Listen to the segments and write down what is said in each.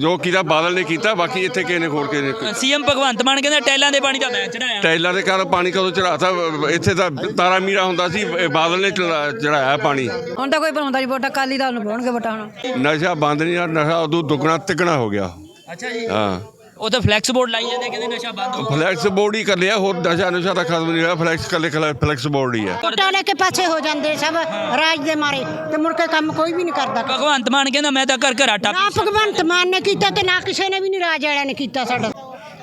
ਜੋ ਕੀਤਾ ਬਾਦਲ ਨੇ ਕੀਤਾ ਬਾਕੀ ਇੱਥੇ ਕਿਸੇ ਨੇ ਖੋੜ ਕੇ ਨਹੀਂ ਸੀਐਮ ਭਗਵੰਤ ਮਾਨ ਕਹਿੰਦਾ ਟੈਲਾਂ ਦੇ ਪਾਣੀ ਦਾ ਮੈਂ ਚੜਾਇਆ। ਟਾਈਲਾਂ ਦੇ ਘਰ ਪਾਣੀ ਕਦੋਂ ਚੜਾਤਾ? ਇੱਥੇ ਤਾਂ ਤਾਰਾ ਮੀਰਾ ਹੁੰਦਾ ਸੀ ਬਾਦਲ ਨੇ ਚੜਾ- ਚੜਾਇਆ ਪਾਣੀ। ਹੁਣ ਤਾਂ ਕੋਈ ਬਣਾਉਂਦਾ ਨਹੀਂ ਵੋਟਾਂ ਕਾਲੀ ਦਲ ਨੂੰ ਪਾਉਣਗੇ ਵੋਟਾਂ ਹੁਣ। ਨਸ਼ਾ ਬੰਦ ਨਹੀਂ ਨਸ਼ਾ ਉਦੋਂ ਦੁੱਗਣਾ ਤਿੱਗਣਾ ਹੋ ਗਿਆ। ਅੱਛਾ ਜੀ। ਹਾਂ। ਉਹ ਤਾਂ ਫਲੈਕਸ ਬੋਰਡ ਲਾਈ ਜਾਂਦੇ ਕਹਿੰਦੇ ਨਸ਼ਾ ਬੰਦ ਹੋ ਫਲੈਕਸ ਬੋਰਡ ਹੀ ਕਰ ਲਿਆ ਹੋਰ ਨਸ਼ਾ ਨਸ਼ਾ ਤਾਂ ਖਤਮ ਨਹੀਂ ਹੋਇਆ ਫਲੈਕਸ ਕੱਲੇ ਫਲੈਕਸ ਬੋਰਡ ਹੀ ਹੈ ਵੋਟਾਂ ਲੈ ਕੇ ਪਾਸੇ ਹੋ ਜਾਂਦੇ ਸਭ ਰਾਜ ਦੇ ਮਾਰੇ ਤੇ ਮੁੜ ਕੇ ਕੰਮ ਕੋਈ ਵੀ ਨਹੀਂ ਕਰਦਾ। ਭਗਵੰਤ ਮਾਨ ਕਹਿੰਦਾ ਮੈਂ ਤਾਂ ਘਰ ਘਰ ਆਟਾ ਨਾ ਭਗਵੰਤ ਮਾਨ ਨੇ ਕੀਤਾ ਤੇ ਨਾ ਕਿਸੇ ਨੇ ਵੀ ਨਹੀਂ ਰਾਜ ਵਾਲਿਆਂ ਨੇ ਕੀਤਾ ਸਾਡਾ।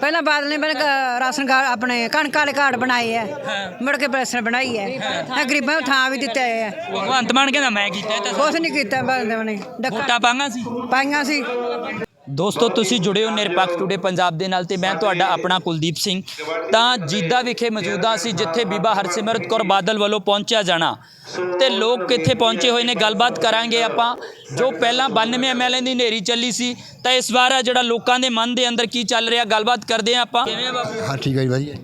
ਪਹਿਲਾਂ ਬਾਦਲ ਨੇ ਬਣ ਰਾਸ਼ਨ ਕਾਰਡ ਆਪਣੇ ਕਣਕ ਵਾਲੇ ਕਾਰਡ ਬਣਾਏ ਆ। ਮੁੜ ਕੇ ਪੈਨਸ਼ਨ ਬਣਾਈ ਹੈ। ਆ ਗਰੀਬਾਂ ਨੂੰ ਥਾਂ ਵੀ ਦਿੱਤੇ ਆ। ਭਗਵੰਤ ਮਾਨ ਕਹਿੰਦਾ ਮੈਂ ਕੀਤਾ ਤਾਂ ਕੁਛ ਨਹੀਂ ਕੀਤਾ ਬਾਦਲ ਨੇ ਡੱਕਾ ਪਾਂਗਾ ਸੀ? ਪਾਈਆਂ ਸੀ। ਦੋਸਤੋ ਤੁਸੀਂ ਜੁੜੇ ਹੋ ਨਿਰਪੱਖ ਟੂਡੇ ਪੰਜਾਬ ਦੇ ਨਾਲ ਤੇ ਮੈਂ ਤੁਹਾਡਾ ਆਪਣਾ ਕੁਲਦੀਪ ਸਿੰਘ। ਤਾਂ ਜੀਦਾ ਵਿਖੇ ਮੌਜੂਦਾ ਸੀ ਜਿੱਥੇ ਬੀਬਾ ਹਰਸਿਮਰਤ ਕੌਰ ਬਾਦਲ ਵੱਲੋਂ ਪਹੁੰਚਿਆ ਜਾਣਾ ਤੇ ਲੋਕ ਕਿੱਥੇ ਪਹੁੰਚੇ ਹੋਏ ਨੇ ਗੱਲਬਾਤ ਕਰਾਂਗੇ ਆਪਾਂ। ਜੋ ਪਹਿਲਾਂ 92 ਐਮਐਲਏ ਦੀ ਨੇਰੀ ਚੱਲੀ ਸੀ ਤਾਂ ਇਸ ਵਾਰ ਆ ਜਿਹੜਾ ਲੋਕਾਂ ਦੇ ਮਨ ਦੇ ਅੰਦਰ ਕੀ ਚੱਲ ਰਿਹਾ ਗੱਲਬਾਤ ਕਰਦੇ ਆ ਆਪਾਂ। ਕਿਵੇਂ ਬਾਬੂ ਹਾਂ ਠੀਕ ਹੈ ਜੀ ਵਧੀਆ।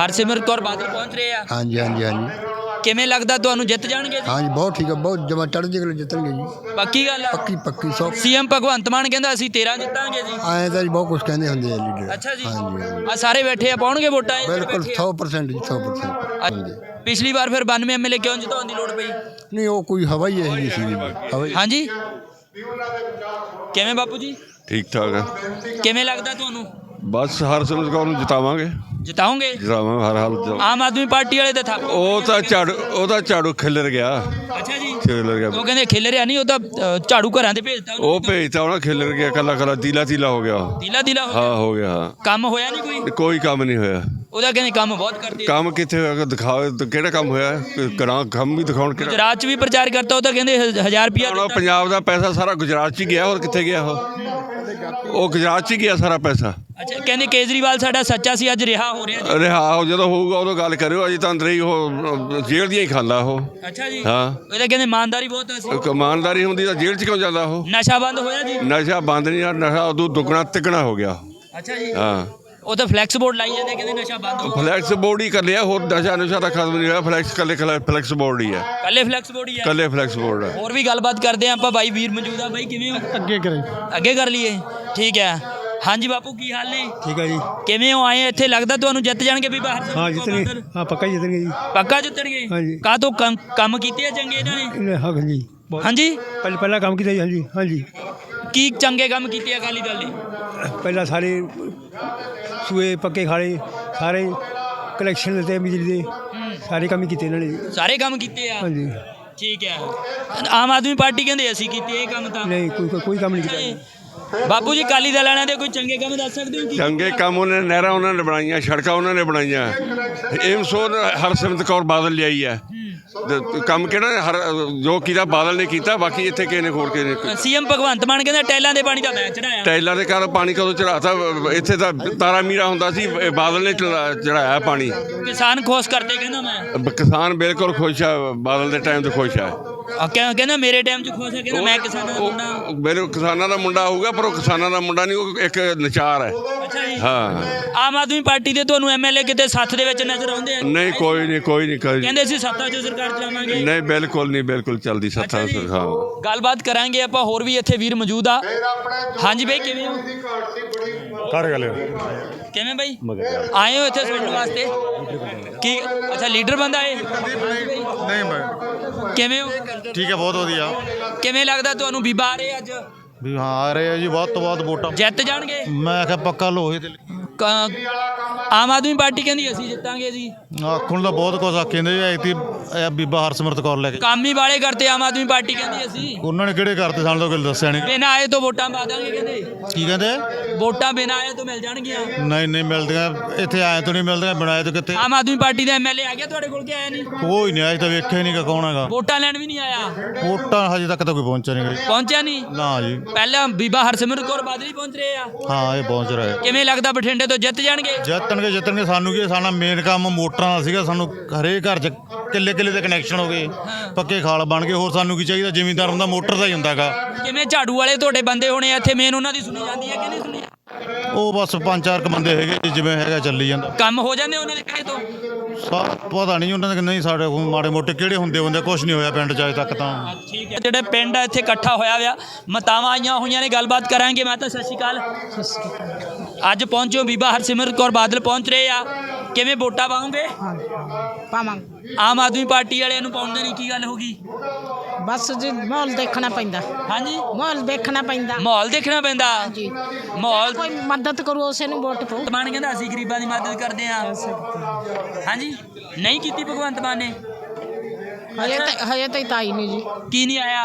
ਹਰਸਿਮਰਤ ਕੌਰ ਬਾਦਲ ਪਹੁੰਚ ਰਹੇ ਆ। ਹਾਂਜੀ ਹਾਂਜੀ ਹਾਂਜੀ। ਕਿਵੇਂ ਲੱਗਦਾ ਤੁਹਾਨੂੰ? ਜਿੱਤ ਜਾਣਗੇ ਜੀ? ਹਾਂਜੀ ਬਹੁਤ ਠੀਕ ਹੈ ਬਹੁਤ ਜਮਾ ਚੜ੍ਹਦੀ ਕਲਾ ਜਿੱਤਣਗੇ ਜੀ। ਪੱਕੀ ਗੱਲ ਆ? ਪੱਕੀ ਪੱਕੀ ਸੌ ਸੀਐਮ ਭਗਵੰਤ ਮਾਨ ਕਹਿੰਦਾ ਅਸੀਂ 13 ਜਿੱਤਾਂਗੇ ਜੀ। ਆਏ ਤਾਂ ਜੀ ਬਹੁਤ ਕੁਝ ਕਹਿੰਦੇ ਹੁੰਦੇ ਆ ਲੀਡਰ ਅੱਛਾ ਜੀ। ਹਾਂਜੀ ਆ ਸਾਰੇ ਬੈਠੇ ਆ ਪਾਉਣਗੇ ਵੋਟਾਂ ਇਹ ਬਿਲਕੁਲ ਬੈਠੇ ਆ। 100% ਜੀ 100% ਹਾਂਜੀ। ਪਿਛਲੀ ਵਾਰ ਫਿਰ 92 ਐਮਐਲਏ ਕਿਉਂ ਜਿਤਾਉਣ ਦੀ ਲੋੜ ਪਈ? ਨਹੀਂ ਉਹ ਕੋਈ ਹਵਾ ਹੀ ਇਹੀ ਸੀ ਜੀ। ਹਵਾ ਹੀ। ਹਾਂਜੀ। ਕਿਵੇਂ ਬਾਪੂ ਜੀ? ਠੀਕ ਠਾਕ ਹੈ ਕਿਵੇਂ ਲੱਗਦਾ ਤੁਹਾਨੂੰ? ਬਸ ਹਰਸਿਮਰਤ ਕੌਰ ਨੂੰ ਜਿਤਾਵਾਂਗੇ। ਜਿਤਾਉਂਗੇ? ਜਿਤਾਵਾਂਗੇ ਹਰ ਹਾਲ ਚ। ਆਮ ਆਦਮੀ ਪਾਰਟੀ ਵਾਲੇ ਤਾਂ ਥੱਕ ਉਹ ਤਾਂ ਝਾੜੂ ਉਹ ਤਾਂ ਝਾੜੂ ਖਿਲਰ ਗਿਆ। ਅੱਛਾ ਜੀ। ਖਿਲਰ ਗਿਆ। ਉਹ ਕਹਿੰਦੇ ਖਿਲ ਨਹੀਂ ਉਹ ਤਾਂ ਅ, ਝਾੜੂ ਘਰਾਂ ਦੇ ਭੇਜਤਾ ਉਹ ਭੇਜਤਾ ਉਹਨਾਂ ਖਿਲਰ ਗਿਆ ਕੱਲਾ ਕੱਲਾ ਤੀਲਾ ਤੀਲਾ ਹੋ ਗਿਆ। ਦਿਲਾ ਦਿਲਾ ਹੋ ਗਿਆ। ਹਾਂ ਹੋ ਗਿਆ ਹਾਂ। ਕੰਮ ਹੋਇਆ ਨਹੀਂ ਕੋਈ? ਕੋਈ ਕੰਮ ਨਹੀਂ ਹੋਇਆ। ਉਹਦਾ ਕਹਿੰਦੇ ਕੰਮ ਬਹੁਤ ਕਰਦੇ। ਕੰਮ ਕਿੱਥੇ ਹੋਇਆ? ਦਿਖਾਓ ਤਾਂ ਕਿਹੜਾ ਕੰਮ ਹੋਇਆ? ਕਰਾਂ ਕੰਮ ਵੀ ਦਿਖਾਉਣ ਕਿਹੜਾ? ਗੁਜਰਾਤ 'ਚ ਵੀ ਪ੍ਰਚਾਰ ਕਰਤਾ ਉਹ ਤਾਂ ਕਹਿੰਦੇ 1000 ਰੁਪਿਆ ਹੁਣ ਉਹ ਪੰਜਾਬ ਦਾ ਪੈਸਾ ਸਾਰਾ ਗੁਜਰਾਤ 'ਚ ਹੀ ਗਿਆ ਹੋਰ ਕਿੱਥੇ ਗਿਆ ਉਹ? ਉਹ ਗੁਜਰਾਤ 'ਚ ਹੀ ਗਿਆ ਸਾਰਾ ਪੈਸਾ। ਅੱਛਾ ਕਹਿੰਦੇ ਕੇਜਰੀਵਾਲ ਸਾਡਾ ਸੱਚਾ ਸੀ ਅੱਜ ਰਿਹਾ ਹੋ ਰਿਹਾ। ਰਿਹਾ ਹੋ ਜਦੋਂ ਹੋਊਗਾ ਉਦੋਂ ਗੱਲ ਕਰਿਓ ਅਜੇ ਤਾਂ ਅੰਦਰ ਹੀ ਉਹ ਜੇਲ੍ਹ ਦੀਆਂ ਹੀ ਖਾਂਦਾ ਉਹ। ਅੱਛਾ ਜੀ। ਹਾਂ। ਉਹ ਤਾਂ ਕਹਿੰਦੇ ਇਮਾਨਦਾਰੀ ਬਹੁਤ ਸੀ ਕਮਾਨਦਾਰੀ ਹੁੰਦੀ ਤਾਂ ਜੇਲ੍ਹ 'ਚ ਕਿਉਂ ਜਾਂਦਾ ਉਹ? ਨਸ਼ਾ ਬੰਦ ਹੋਇਆ ਜੀ। ਨਸ਼ਾ ਬੰਦ ਨਹੀਂ ਆ ਨਸ਼ਾ ਉਦੋਂ ਦੁੱਗਣਾ ਤਿੱਗਣਾ ਹੋ ਗਿਆ। ਅੱਛਾ ਜੀ। ਹਾਂ। ਉਹ ਤਾਂ ਫਲੈਕਸ ਬੋਰਡ ਲਾਈ ਜਾਂਦੇ ਕਹਿੰਦੇ ਨਸ਼ਾ ਬੰਦ ਹੋ ਫਲੈਕਸ ਬੋਰਡ ਹੀ ਕਰ ਲਿਆ ਹੋਰ ਨਸ਼ਾ ਨਸ਼ਾ ਤਾਂ ਖਤਮ ਨਹੀਂ ਹੋਇਆ ਫਲੈਕਸ ਕੱਲੇ ਫਲੈਕਸ ਬੋਰਡ ਹੀ ਹੈ ਕੱਲੇ ਫਲੈਕਸ ਬੋਰਡ ਹੀ ਆ। ਕੱਲੇ ਫਲੈਕਸ ਬੋਰਡ ਹੈ ਹੋਰ ਵੀ ਗੱਲਬਾਤ ਕਰਦੇ ਆਂ ਆਪਾਂ ਬਾਈ ਵੀਰ ਮੌਜੂਦ ਆ। ਬਾਈ ਕਿਵੇਂ ਹੋ? ਅੱਗੇ ਕਰੇ। ਅੱਗੇ ਕਰ ਲਈਏ। ਠੀਕ ਹੈ ਹਾਂਜੀ ਬਾਪੂ ਕੀ ਹਾਲ ਨੇ? ਠੀਕ ਹੈ ਜੀ। ਕਿਵੇਂ ਹੋ? ਆਏ ਇੱਥੇ ਲੱਗਦਾ ਤੁਹਾਨੂੰ ਜਿੱਤ ਜਾਣਗੇ ਵੀ ਬਾਹਰ ਹਾਂ ਜਿੱਤਣਗੇ। ਹਾਂ ਪੱਕਾ ਹੀ ਜਿੱਤਣਗੇ ਜੀ। ਪੱਕਾ ਜਿੱਤਣਗੇ? ਹਾਂਜੀ। ਕਾਹ ਤੋਂ ਕੰਮ ਕੀਤੇ ਆ ਚੰਗੇ ਇਹਨਾਂ ਨੇ? ਹਾਂ ਜੀ ਹਾਂਜੀ? ਪਹਿਲਾਂ ਪਹਿਲਾਂ ਕੰਮ ਕੀਤਾ ਜੀ ਹਾਂਜੀ ਹਾਂਜੀ। ਕੀ ਚੰਗੇ ਕੰਮ ਕੀਤੇ ਆ ਅਕਾਲੀ ਦਲ ਨੇ ਪਹਿਲਾਂ ਸਾਰੇ ਸੂਏ ਪੱਕੇ ਖਾਲੇ ਸਾਰੇ ਕਲੈਕਸ਼ਨ ਦਿੱਤੇ ਬਿਜਲੀ ਦੇ। ਸਾਰੇ ਕੰਮ ਕੀਤੇ ਇਹਨਾਂ ਨੇ। ਸਾਰੇ ਕੰਮ ਕੀਤੇ ਆ? ਹਾਂਜੀ। ਠੀਕ ਹੈ ਆਮ ਆਦਮੀ ਪਾਰਟੀ ਕਹਿੰਦੇ ਅਸੀਂ ਕੀਤੇ ਇਹ ਕੰਮ ਤਾਂ। ਨਹੀਂ ਕੋਈ ਕੋਈ- ਕੰਮ ਨਹੀਂ ਕੀਤਾ। ਬਾਪੂ ਜੀ ਅਕਾਲੀ ਦਲ ਵਾਲਿਆਂ ਦੇ ਕੋਈ ਚੰਗੇ ਕੰਮ ਦੱਸ ਸਕਦੇ ਹੋ ਕੀ? ਚੰਗੇ ਕੰਮ ਉਹਨਾਂ ਨੇ ਨਹਿਰਾਂ ਉਹਨਾਂ ਨੇ ਬਣਾਈਆਂ ਸੜਕਾਂ ਉਹਨਾਂ ਨੇ ਬਣਾਈਆਂ। ਏਮਸ ਉਹ ਹਰਸਿਮਰਤ ਕੌਰ ਬਾਦਲ ਲਿਆਈ ਹੈ। ਕੰਮ ਕਿਹੜਾ ਨੇ? ਹਰ ਜੋ ਕੀਤਾ ਬਾਦਲ ਨੇ ਕੀਤਾ ਬਾਕੀ ਇੱਥੇ ਕਿਸੇ ਨੇ ਖੋੜ ਕੇ ਨਹੀਂ ਸੀਐਮ ਭਗਵੰਤ ਮਾਨ ਕਹਿੰਦਾ ਟੈਲਾਂ ਦੇ ਪਾਣੀ ਦਾ ਮੈਂ ਚੜਾਇਆ। ਟਾਈਲਾਂ ਦੇ ਘਰ ਪਾਣੀ ਕਦੋਂ ਚੜਾਤਾ? ਇੱਥੇ ਤਾਂ ਤਾਰਾ ਮੀਰਾ ਹੁੰਦਾ ਸੀ ਇਹ ਬਾਦਲ ਨੇ ਚੜਾ- ਚੜਾਇਆ ਪਾਣੀ। ਕਿਸਾਨ ਖੁਸ਼ ਕਰਦੇ ਕਹਿੰਦਾ ਮੈਂ। ਬ- ਕਿਸਾਨ ਬਿਲਕੁਲ ਖੁਸ਼ ਆ ਬਾਦਲ ਦੇ ਟਾਈਮ ਤੇ ਖੁਸ਼ ਆ। ਆ ਕਹਿ- ਕਹਿੰਦਾ ਮੇਰੇ ਟਾਈਮ 'ਚ ਖੁਸ਼ ਹੈ ਕਹਿੰਦਾ ਮੈਂ ਕਿਸਾਨਾਂ ਦਾ ਮੁੰਡਾ ਉਹ ਮੇਰੇ ਕਿਸਾਨਾਂ ਦਾ ਮੁੰਡਾ ਹੋਊਗਾ ਪਰ ਉਹ ਕਿਸਾਨਾਂ ਦਾ ਮੁੰਡਾ ਨਹੀਂ ਉਹ ਇੱਕ ਨਚਾਰ ਹੈ। ਅੱਛਾ ਜੀ। ਹਾਂ। ਆਮ ਆਦਮੀ ਪਾਰਟੀ ਦੇ ਤੁਹਾਨੂੰ ਐਮਐਲਏ ਕਿਤੇ ਸੱਥ ਦੇ ਵਿੱਚ ਨਜ਼ਰ ਆਉਂਦੇ ਆ? ਨਹੀਂ ਕੋਈ ਨਹੀਂ ਕੋਈ ਨਹੀਂ ਕੋਈ ਕਹਿੰਦੇ ਸੀ ਸੱਤਾ 'ਚ ਸਰਕਾਰ ਚਲਾਵਾਂਗੇ। ਨਹੀਂ ਬਿਲਕੁਲ ਨਹੀਂ ਬਿਲਕੁਲ ਚੱਲਦੀ ਸੱਤਾ। ਹਾਂ। ਗੱਲਬਾਤ ਕਰਾਂਗੇ ਆਪਾਂ ਹੋਰ ਵੀ ਇੱਥੇ ਵੀਰ ਮੌਜੂਦ ਆ। ਹਾਂਜੀ ਬਈ ਕਿਵੇਂ ਹੋ? ਕਰ ਗੱਲ ਕਿਵੇਂ ਬਈ? ਆਏ ਹੋ ਇੱਥੇ ਸੁਣਨ ਵਾਸਤੇ? ਕੀ ਅੱਛਾ ਲੀਡਰ ਬੰਦਾ ਏ ਨਹੀਂ ਮੈਂ। ਕਿਵੇਂ ਹੋ? ਠੀਕ ਹੈ ਬਹੁਤ ਵਧੀਆ। ਕਿਵੇਂ ਲੱਗਦਾ ਤੁਹਾਨੂੰ ਬੀਬਾ ਆ ਰਹੇ ਅੱਜ? ਵੀ ਹਾਂ ਆ ਰਹੇ ਆ ਜੀ ਵੱਧ ਤੋਂ ਵੱਧ ਵੋਟਾਂ। ਜਿੱਤ ਜਾਣਗੇ? ਮੈਂ ਕਿਹਾ ਪੱਕਾ ਲੋਹੇ ਤੇ ਕ- ਆਮ ਆਦਮੀ ਪਾਰਟੀ ਕਹਿੰਦੀ ਅਸੀਂ ਜਿੱਤਾਂਗੇ ਜੀ। ਆਖਣ ਦਾ ਬਹੁਤ ਕੁਝ ਆਖਿੰਦੇ ਜੀ ਐਤੀ ਬੀਬਾ ਹਰਸਿਮਰਤ ਕੌਰ ਲੈ ਕੇ। ਕੰਮ ਹੀ ਵਾਲੇ ਕਰਤੇ ਆਮ ਆਦਮੀ ਪਾਰਟੀ ਕਹਿੰਦੀ ਅਸੀਂ। ਉਹਨਾਂ ਨੇ ਕਿਹੜੇ ਕਰਤੇ ਸਾਨੂੰ ਤਾਂ ਕੋਈ ਦੱਸਿਆ ਨਹੀਂ। ਬਿਨਾਂ ਆਏ ਤੋਂ ਵੋਟਾਂ ਪਾ ਦਾਂਗੇ ਕਹਿੰਦੇ। ਕੀ ਕਹਿੰਦੇ? ਵੋਟਾਂ ਬਿਨਾਂ ਆਏ ਤੋਂ ਮਿਲ ਜਾਣਗੀਆਂ। ਨਹੀਂ ਨਹੀਂ ਮਿਲਦੀਆਂ ਇੱਥੇ ਆਏ ਤੋਂ ਨਹੀਂ ਮਿਲਦੀਆਂ ਬਣਾਏ ਤੋਂ ਕਿੱਥੇ? ਆਮ ਆਦਮੀ ਪਾਰਟੀ ਦਾ ਐਮਐਲਏ ਆ ਗਿਆ ਤੁਹਾਡੇ ਕੋਲ ਕਿ ਆਇਆ ਨਹੀਂ? ਕੋਈ ਨਹੀਂ ਅਜੇ ਤਾਂ ਵੇਖਿਆ ਨਹੀਂ ਕੌਣ ਹੈਗਾ। ਵੋਟਾਂ ਲੈਣ ਵੀ ਨਹੀਂ ਆਇਆ। ਵੋਟਾਂ ਹਜੇ ਤੱਕ ਤਾਂ ਕੋਈ ਪਹੁੰਚਿਆ ਨਹੀਂ। ਪਹੁੰਚਿਆ ਨਹੀਂ? ਨਾ ਜੀ। ਪਹਿਲਾਂ ਬੀਬਾ ਹਰਸਿਮਰਤ ਕੌਰ ਬਾਦਲ ਪਹੁੰਚ ਰਹੇ ਆ। ਹਾਂ ਇਹ ਪਹੁੰਚ ਰਿਹਾ ਕਿਵੇਂ ਲੱਗਦਾ ਬਠਿੰਡੇ ਤੋਂ ਜਿੱਤ ਜਾਣਗੇ? ਜਿੱਤਣਗੇ ਜਿੱਤਣਗੇ ਸਾਨੂੰ ਕੀ ਹੈ, ਸਾਡਾ ਮੇਨ ਕੰਮ ਮੋਟਰਾਂ ਦਾ ਸੀਗਾ ਸਾਨੂੰ ਹਰੇਕ ਘਰ 'ਚ ਕਿੱਲੇ ਕਿੱਲੇ ਦੇ ਕਨੈਕਸ਼ਨ ਹੋ ਗਏ ਪੱਕੇ ਖਾਲ ਬਣ ਗਏ ਹੋਰ ਸਾਨੂੰ ਕੀ ਚਾਹੀਦਾ ਜ਼ਿਮੀਂਦਾਰ ਹੁੰਦਾ ਮੋਟਰ ਦਾ ਹੀ ਹੁੰਦਾਗਾ। ਕਿਵੇਂ ਝਾੜੂ ਵਾਲੇ ਤੁਹਾਡੇ ਬੰਦੇ ਹੋਣੇ ਆ ਇੱਥੇ ਮੇਨ ਉਹਨਾਂ ਦੀ ਸੁਣੀ ਜਾਂਦੀ ਹੈ ਕਿ ਨਹੀਂ ਸੁਣੀ? ਉਹ ਬਸ ਪੰਜ ਚਾਰ ਕ ਬੰਦੇ ਹੈਗੇ ਜੀ, ਜਿਵੇਂ ਹੈਗਾ ਚੱਲੀ ਜਾਂਦਾ। ਕੰਮ ਹੋ ਜਾਂਦੇ ਉਹਨਾਂ ਦੇ ਕਹੇ ਤੋਂ? ਸਾ ਪਤਾ ਨਹੀਂ ਉਹਨਾਂ ਦੇ ਨਹੀਂ ਸਾਡੇ ਕੋਲ ਮਾੜੇ ਮੋਟੇ ਕਿਹੜੇ ਹੁੰਦੇ ਹੁੰਦੇ ਕੁਝ ਨਹੀਂ ਹੋਇਆ ਪਿੰਡ ਚ ਅਜੇ ਤੱਕ ਤਾਂ। ਠੀਕ ਹੈ ਜਿਹੜੇ ਪਿੰਡ ਆ ਇੱਥੇ ਇਕੱਠਾ ਹੋਇਆ ਹੋਇਆ ਮਤਾਵਾਂ ਆਈਆਂ ਹੋਈਆਂ ਨੇ ਗੱਲਬਾਤ ਕਰਾਂਗੇ ਮੈਂ ਤਾਂ ਸਤਿ ਸ਼੍ਰੀ ਅਕਾਲ। ਅੱਜ ਪਹੁੰਚੋ ਬੀਬਾ ਹਰਸਿਮਰਤ ਕੌਰ ਬਾਦਲ ਪਹੁੰਚ ਰਹੇ ਆ। ਕਿਵੇਂ ਵੋਟਾਂ ਪਾਉਂਗੇ ਪਾਵਾਂਗੇ। ਆਮ ਆਦਮੀ ਪਾਰਟੀ ਵਾਲਿਆਂ ਨੂੰ ਪਾਉਂਦੇ ਨਹੀਂ ਕੀ ਗੱਲ ਹੋ ਗਈ? ਬਸ ਜੀ ਮਾਹੌਲ ਦੇਖਣਾ ਪੈਂਦਾ। ਹਾਂਜੀ? ਮਾਹੌਲ ਦੇਖਣਾ ਪੈਂਦਾ। ਮਾਹੌਲ ਦੇਖਣਾ ਪੈਂਦਾ। ਜੀ ਮਾਹੌਲ ਕੋਈ ਮਦਦ ਕਰੂ ਉਸੇ ਨੂੰ ਵੋਟ ਪਾਓ। ਮਾਨ ਕਹਿੰਦਾ ਅਸੀਂ ਗਰੀਬਾਂ ਦੀ ਮਦਦ ਕਰਦੇ ਆ ਹਾਂਜੀ? ਨਹੀਂ ਕੀਤੀ ਭਗਵੰਤ ਮਾਨ ਨੇ? ਹਜੇ ਤਾਂ ਹਜੇ ਤਾਂ ਤਾਈ ਨਹੀਂ ਜੀ। ਕੀ ਨਹੀਂ ਆਇਆ?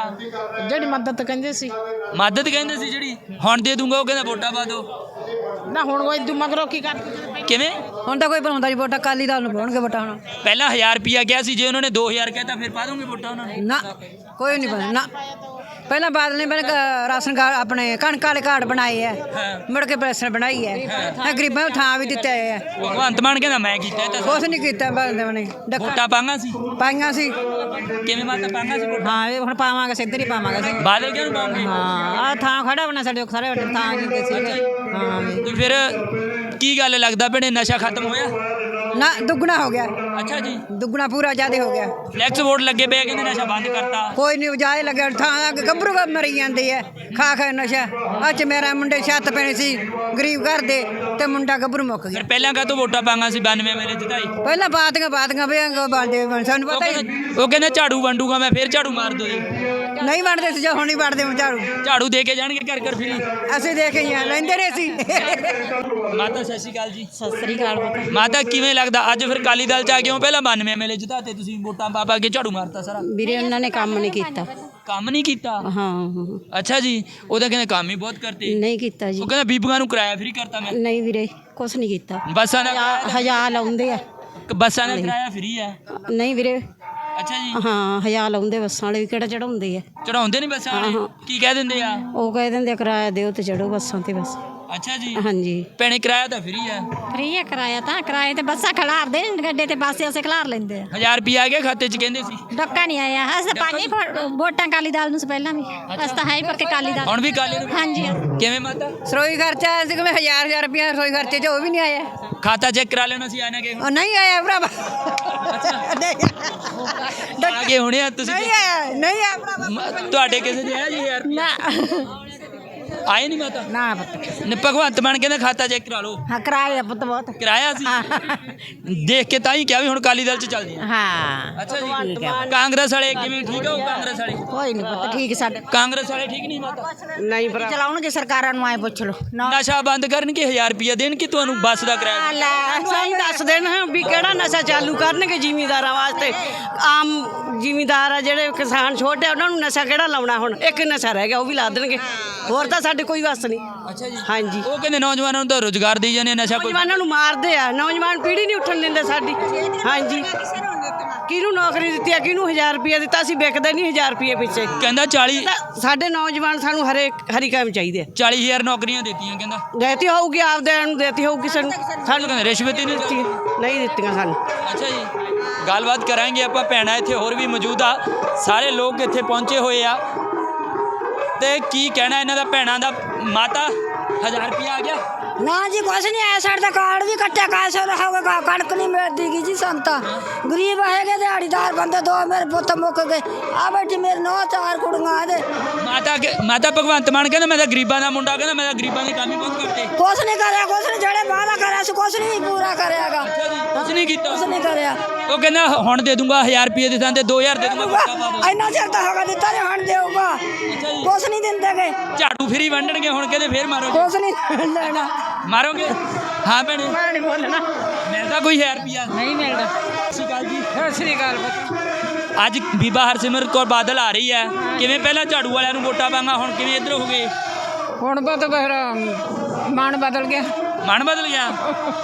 ਜਿਹੜੀ ਮਦਦ ਕਹਿੰਦੇ ਸੀ। ਮਦਦ ਕਹਿੰਦੇ ਸੀ ਜਿਹੜੀ? ਹੁਣ ਦੇ ਦੂੰਗਾ ਉਹ ਕਹਿੰਦਾ ਵੋਟਾਂ ਪਾ ਦਿਓ। ਨਾ ਹੁਣ ਉਹ ਇਦੂ ਮਗਰੋਂ ਕੀ ਕਰਦੇ ਕਿਵੇਂ? ਹੁਣ ਤਾਂ ਕੋਈ ਬਣਾਉਂਦਾ ਨਹੀਂ ਵੋਟਾਂ ਕਾਲੀ ਦਲ ਨੂੰ ਪਾਉਣਗੇ ਵੋਟਾਂ ਹੁਣ। ਪਹਿਲਾਂ 1000 ਰੁਪਿਆ ਗਿਆ ਸੀ ਜੇ ਉਹਨਾਂ ਨੇ 2000 ਕਹਿਤਾ ਫਿਰ ਪਾ ਦੋਗੇ ਵੋਟਾਂ ਉਹਨਾਂ ਨੂੰ? ਨਾ ਕੋਈ ਨਹੀਂ ਬਣਾ ਨਾ। ਪਹਿਲਾਂ ਬਾਦਲ ਨੇ ਬਣ ਰਾਸ਼ਨ ਕਾਰਡ ਆਪਣੇ ਕਣਕ ਵਾਲੇ ਕਾਰਡ ਬਣਾਏ ਐ। ਮੁੜ ਕੇ ਪੈਨਸ਼ਨ ਬਣਾਈ ਐ। ਇਹ ਗਰੀਬਾਂ ਨੂੰ ਥਾਂ ਵੀ ਦਿੱਤੇ ਐ। ਭਗਵੰਤ ਮਾਨ ਕਹਿੰਦਾ ਮੈਂ ਕੀਤਾ ਇਹ ਤਾਂ ਕੁਛ ਨਹੀਂ ਕੀਤਾ ਬਾਦਲ ਨੇ। ਡੱਕਾ ਵੋਟਾਂ ਪਾਂਗਾ ਸੀ? ਪਾਈਆਂ ਸੀ। ਕਿਵੇਂ ਮਾਤਾ ਪਾਂਗਾ ਸੀ ਵੋਟਾਂ? ਹਾਂ ਇਹ ਹੁਣ ਪਾਵਾਂਗੇ ਸਿੱਧਰ ਹੀ ਪਾਵਾਂਗੇ। ਅਸੀਂ ਬਾਦਲ ਕਿਉਂ ਪਾਉਂਗੇ? ਹਾਂ ਆ ਥਾਂ ਖੜਾ ਬਣਾ ਸਾਡੇ ਸਾਰੇ ਥਾਂ ਦਿੰਦੇ ਸੀ। ਹਾਂ। ਵੀ। ਤੇ ਫਿਰ ਕੀ ਗੱਲ ਲੱਗਦਾ ਭੈਣੇ? ਨਸ਼ਾ ਖਤਮ ਹੋਇਆ? ਨਾ ਦੁੱਗਣਾ ਹੋ ਗਿਆ। ਅੱਛਾ ਜੀ। ਦੁੱਗਣਾ ਪੂਰਾ ਜ਼ਿਆਦਾ ਹੋ ਗਿਆ। ਫਲੈਕਸ ਬੋਰਡ ਲੱਗੇ ਪਏ ਆ, ਕਹਿੰਦੇ ਨਸ਼ਾ ਬੰਦ ਕਰਤਾ। ਕੋਈ ਨਹੀਂ ਜਾਏ ਲੱਗਿਆ ਥਾਂ ਗੱਭਰੂ ਗਾ ਮਰੀ ਜਾਂਦੀ ਐ ਖਾ ਖਾ ਨਸ਼ਾ। ਅੱਜ ਮੇਰਾ ਮੁੰਡੇ ਛੱਤ ਪੈਣੀ ਸੀ ਗਰੀਬ ਘਰ ਦੇ ਤੇ ਮੁੰਡਾ ਗੱਭਰੂ ਮੁੱਕ ਗਿਆ। ਫਿਰ ਪਹਿਲਾਂ ਕਾਹਤੋਂ ਵੋਟਾਂ ਪਾਂਗਾ ਸੀ 92 ਮੇਰੇ ਜਿਤਾਈ ਪਹਿਲਾਂ ਬਾਤੀਆਂ ਬਾਤੀਆਂ ਵੇਂਗ ਬਾਲਦੇ ਸਾਨੂੰ ਉਹ ਪਤਾ ਹੀ ਕਹਿੰਦਾ ਉਹ ਕਹਿੰਦਾ ਝਾੜੂ ਵੰਡੂਗਾ ਮੈਂ ਫਿਰ ਝਾੜੂ ਮਾਰ ਦੋ ਜੀ। ਨਹੀਂ ਵੰਡਦੇ ਸੀ ਜੋ ਹੁਣ ਨਹੀਂ ਵੰਡਦੇ ਝਾੜੂ। ਝਾੜੂ ਦੇ ਕੇ ਜਾਣਗੇ ਘਰ ਘਰ ਫਿਰ। ਅਸੀਂ ਦੇਖ ਹੀ ਆ ਲੈਂਦੇ ਰਹੇ ਸੀ। ਮਾਤਾ ਸਤਿ ਸ਼੍ਰੀ ਅਕਾਲ ਜੀ। ਸਤਿ ਸ੍ਰੀ ਅਕਾਲ ਮਾਤਾ ਕਿਵੇਂ ਲੱਗਦਾ? ਅੱਜ ਫਿਰ ਕਾਲੀ ਦਲ ਚ ਆ ਗਏ ਹੋ ਪਹਿਲਾਂ 92 ਐਮਐਲਏ ਜਿਤਾਤੇ ਤੁਸੀਂ ਵੋਟਾਂ ਪਾ ਪਾ ਕੇ ਝਾੜੂ ਮਾਰਤਾ ਸਾਰਾ। ਵੀਰੇ ਉਹਨਾਂ ਨੇ ਕੰਮ ਨਹੀਂ ਕੀਤਾ। ਕੰਮ ਨਹੀਂ ਕੀਤਾ? ਹਾਂ ਅੱਛਾ ਜੀ ਉਹ ਤਾਂ ਕਹਿੰਦੇ ਕੰਮ ਹੀ ਬਹੁਤ ਕਰਤੇ। ਨਹੀਂ ਕੀਤਾ ਜੀ। ਉਹ ਕਹਿੰਦਾ ਬੀਬੀਆਂ ਨੂੰ ਕਿਰਾਇਆ ਫ੍ਰੀ ਕਰਤਾ ਮੈਂ। ਨਹੀਂ ਵੀਰੇ ਕੁਛ ਨਹੀਂ ਕੀਤਾ। ਬੱਸਾਂ ਦਾ ਹਜ਼ਾਰ ਲਾਉਂਦੇ ਆ। ਬੱਸਾਂ ਦਾ ਕਿਰਾਇਆ ਫ੍ਰੀ ਹੈ ਨਹੀਂ ਵੀਰੇ ਅੱਛਾ ਜੀ। ਹਾਂ ਹਜ਼ਾਰ ਲਾਉਂਦੇ ਬੱਸਾਂ ਵਾਲੇ ਵੀ ਕਿਹੜਾ ਚੜਾਉਂਦੇ ਆ। ਚੜਾਉਂਦੇ ਨਹੀਂ ਬੱਸਾਂ ਵਾਲੇ? ਕੀ ਕਹਿ ਦਿੰਦੇ ਆ? ਉਹ ਕਹਿ ਦਿੰਦੇ ਆ ਕਿਰਾਇਆ ਦਿਓ ਤੇ ਚੜੋ ਬੱਸਾਂ ਤੇ ਬਸ। ਅੱਛਾ ਜੀ। ਹਾਂਜੀ। ਭੈਣੇ ਕਿਰਾਇਆ ਤਾਂ ਫ੍ਰੀ ਹੈ ਫ੍ਰੀ ਹੈ ਕਿਰਾਇਆ ਤਾਂ ਕਿਰਾਏ ਤੇ ਬੱਸਾਂ ਖਲਾਰਦੇ ਨੇ, ਗੱਡੇ ਤੇ ਬੱਸੇ ਅਸੀਂ ਖਲਾਰ ਲੈਂਦੇ ਆ। 1000 ਰੁਪਿਆ ਆ ਗਿਆ ਖਾਤੇ 'ਚ ਕਹਿੰਦੇ ਸੀ। ਡੱਕਾ ਨਹੀਂ ਆਇਆ। ਅਸੀਂ ਤਾਂ ਹੀ ਫੋ- ਵੋਟਾਂ ਕਾਲੀ ਦਾਲ ਨੂੰ ਸੀ ਪਹਿਲਾਂ ਵੀ। ਅਸੀਂ ਤਾਂ ਹੈ ਹੀ ਪੱਕੇ ਕਾਲੀ ਦਾਲ। ਹੁਣ ਵੀ ਕਾਲੇ ਨੂੰ ਹਾਂਜੀ। ਕਿਵੇਂ ਮਾਤਾ? ਸਰੋਈ ਖਰਚਾ ਆਇਆ ਸੀ ਕਿ ਹਜ਼ਾਰ ਹਜ਼ਾਰ ਰੁਪਇਆ ਰਸੋਈ ਖਰਚੇ ਚ ਉਹ ਵੀ ਨਹੀਂ ਆਇਆ। ਖਾਤਾ ਚੈੱਕ ਕਰਾ ਲੈਣਾ ਸੀ ਆਣਾ ਕਿ ਉਹ ਨਹੀਂ ਆਇਆ ਭਰਾਵਾ। ਨਹੀਂ ਆ ਗਏ ਹੋਣੇ ਆ ਤੁਸੀਂ ਨਹੀਂ ਆਇਆ ਨਹੀਂ ਆਇਆ ਭਰਾਵਾ। ਮ- ਤੁਹਾਡੇ ਕਿਸੇ ਦੇ ਜੀ ਯਾਰ ਨਾ। ਆਏ ਨਹੀਂ ਮਾਤਾ? ਨਾ ਪੁੱਤ। ਨੇ ਭਗਵੰਤ ਮਾਨ ਕਹਿੰਦਾ ਖਾਤਾ ਚੈੱਕ ਕਰਾ ਲਓ। ਹਾਂ ਕਿਰਾਇਆ ਪੁੱਤ ਬਹੁਤ। ਕਿਰਾਇਆ ਸੀ? ਦੇਖ ਕੇ ਤਾਂ ਹੀ ਕਿਹਾ ਵੀ ਹੁਣ ਕਾਲੀ ਦਲ 'ਚ ਚੱਲਦੇ ਆ। ਹਾਂ। ਅੱਛਾ ਜੀ। ਕਾਂਗਰਸ ਵਾਲੇ ਕਿਵੇਂ ਠੀਕ ਉਹ ਕਾਂਗਰਸ ਵਾਲੇ? ਕੋਈ ਨਹੀਂ ਪੁੱਤ ਠੀਕ ਸਾਡੇ। ਕਾਂਗਰਸ ਵਾਲੇ ਠੀਕ ਨਹੀਂ ਮਾਤਾ? ਨਹੀਂ ਭਰਾ। ਚਲਾਉਣਗੇ ਸਰਕਾਰਾਂ ਨੂੰ ਆਏ ਪੁੱਛ ਲਓ। ਨਸ਼ਾ ਬੰਦ ਕਰਨਗੇ 1000 ਰੁਪਿਆ ਦੇਣਗੇ ਤੁਹਾਨੂੰ ਬੱਸ ਦਾ ਕਿਰਾਇਆ। ਲੈ ਸਾਨੂੰ ਦੱਸ ਦੇਣ ਵੀ ਕਿਹੜਾ ਨਸ਼ਾ ਚਾਲੂ ਕਰਨਗੇ ਜ਼ਿਮੀਂਦਾਰਾਂ ਵਾਸਤੇ? ਆਮ ਜ਼ਿਮੀਂਦਾਰ ਆ ਜਿਹੜੇ ਕਿਸਾਨ ਛੋਟੇ ਉਹਨਾਂ ਨੂੰ ਨਸ਼ਾ ਕਿਹੜਾ ਲਾਉਣਾ ਹੁਣ? ਇੱਕ ਨਸ਼ਾ ਰਹਿ ਗਿਆ ਉਹ ਵੀ ਲਾ ਦੇਣਗੇ। ਹੋਰ ਤਾਂ ਸਾਡੇ ਕੋਈ ਵਸ ਨਹੀਂ। ਅੱਛਾ ਜੀ। ਹਾਂਜੀ। ਉਹ ਕਹਿੰਦੇ ਨੌਜਵਾਨਾਂ ਨੂੰ ਤਾਂ ਰੋਜ਼ਗਾਰ ਦੇਈ ਜਾਂਦੇ ਆ, ਨਸ਼ਾ ਕੋਈ ਨੌਜਵਾਨਾਂ ਨੂੰ ਮਾਰਦੇ ਆ। ਨੌਜਵਾਨ ਪੀੜ੍ਹੀ ਨਹੀਂ ਉੱਠਣ ਦਿੰਦੇ ਸਾਡੀ। ਹਾਂਜੀ। ਕਿਹਨੂੰ ਨੌਕਰੀ ਦਿੱਤੀ ਆ? ਕਿਹਨੂੰ 1000 ਰੁਪਏ ਦਿੱਤਾ? ਅਸੀਂ ਵਿਕਦੇ ਨਹੀਂ 1000 ਰੁਪਏ ਪਿੱਛੇ। ਕਹਿੰਦਾ 40 ਤਾਂ ਸਾਡੇ ਨੌਜਵਾਨ ਸਾਨੂੰ ਹਰੇ ਹਰੀ ਕੰਮ ਚਾਹੀਦੇ ਆ। 40000 ਨੌਕਰੀਆਂ ਦਿੱਤੀਆਂ ਕਹਿੰਦਾ। ਦੇਤੀ ਹੋਊਗੀ ਆਪਦਿਆਂ ਨੂੰ ਦੇਤੀ ਹੋਊ ਕਿਸੇ ਨੂੰ ਸਾਨੂੰ ਸਾਨੂੰ ਕਹਿੰਦੇ ਰਿਸ਼ਵਤ ਹੀ ਨਹੀਂ ਦਿੱਤੀ ਨਹੀਂ ਦਿੱਤੀਆਂ ਸਾਨੂੰ। ਅੱਛਾ ਜੀ। ਗੱਲਬਾਤ ਕਰਾਂਗੇ ਆਪਾਂ ਭੈਣਾਂ ਇੱਥੇ ਹੋਰ ਵੀ ਮੌਜੂਦ ਆ। ਸਾਰੇ ਲੋਕ ਇੱਥੇ ਪਹੁੰਚੇ ਹੋਏ ਆ। ਤੇ ਕੀ ਕਹਿਣਾ ਇਹਨਾਂ ਦਾ ਭੈਣਾਂ ਦਾ? ਮਾਤਾ 1000 ਰੁਪਇਆ ਆ ਗਿਆ। ਨਾ ਜੀ ਕੁਛ ਨਹੀਂ ਆਇਆ ਸਾਡੇ ਤਾਂ ਕਾਰਡ ਵੀ ਕੱਟਿਆ ਕਾਸੇ ਰਹਾਵੇ ਕਣਕ ਨਹੀਂ ਮਿਲਦੀ ਗੀ ਜੀ ਸੰਤਾ। ਗਰੀਬ ਹੈਗੇ ਦਿਹਾੜੀਦਾਰ ਬੰਦੇ ਦੋ ਮੇਰੇ ਪੁੱਤ ਮੁੱਕ ਗਏ। ਆ ਬੈਠੀ ਮੇਰੇ ਨੌ ਚਾਰ ਕੁੜੀਆਂ ਇਹਦੇ। ਮਾਤਾ ਕਿ- ਮਾਤਾ ਭਗਵੰਤ ਮਾਨ ਕਹਿੰਦਾ ਮੈਂ ਤਾਂ ਗਰੀਬਾਂ ਦਾ ਮੁੰਡਾ ਕਹਿੰਦਾ ਮੈਂ ਤਾਂ ਗਰੀਬਾਂ ਦੇ ਕੰਮ ਹੀ ਬਹੁਤ ਕਰਤੇ ਕੁਛ ਨਹੀਂ ਕਰਿਆ ਕੁਛ ਨਹੀਂ ਜਿਹੜੇ ਵਾਅਦਾ ਕਰਿਆ ਸੀ ਕੁਛ ਨਹੀਂ ਪੂਰਾ ਕਰਿਆਗਾ। ਕੁਝ ਨਹੀਂ ਕੀਤਾ। ਕੁਛ ਨਹੀਂ ਕਰਿਆ। ਉਹ ਕਹਿੰਦਾ ਹੁਣ ਦੇ ਦੂੰਗਾ 1000 ਰੁਪਏ ਦੇ ਥਾਂ ਤੇ 2000 ਦੇ ਦੂੰਗਾ ਵੋਟਾਂ ਪਾ ਦਿਓ। ਇੰਨਾ ਚਿਰ ਤਾਂ ਹੋਗਾ ਦਿੱਤਾ ਨਹੀਂ ਹੁਣ ਦੇਊਗਾ। ਕੁਛ ਨਹੀਂ ਦਿੰਦੇ ਗੇ। ਝਾੜੂ ਫਰੀ ਵੰਡਣਗੇ ਹੁਣ ਕਹਿੰਦੇ ਫੇਰ ਮਾਰੋਗੇ ਕੁਛ ਨਹੀਂ ਲੈਣਾ ਮਾਰੋਗੇ? ਹਾਂ ਭੈਣੇ। ਨਹੀਂ ਬੋਲਣਾ। ਮਿਲਦਾ ਕੋਈ 1000 ਰੁਪਿਆ ਨਹੀਂ ਮਿਲਦਾ। ਸਤਿ ਸ਼੍ਰੀ ਅਕਾਲ ਜੀ। ਸਤਿ ਸ੍ਰੀ ਅਕਾਲ ਅੱਜ ਬੀਬਾ ਹਰਸਿਮਰਤ ਕੌਰ ਬਾਦਲ ਆ ਰਹੀ ਹੈ। ਕਿਵੇਂ ਪਹਿਲਾਂ ਝਾੜੂ ਵਾਲਿਆਂ ਨੂੰ ਵੋਟਾਂ ਪਾਂਗਾ ਹੁਣ ਕਿਵੇਂ ਇੱਧਰ ਹੋ ਗਏ? ਹੁਣ ਬਤ ਬਹਿਰਾ ਮਨ ਬਦਲ ਗਿਆ। ਮਨ ਬਦਲ ਗਿਆ?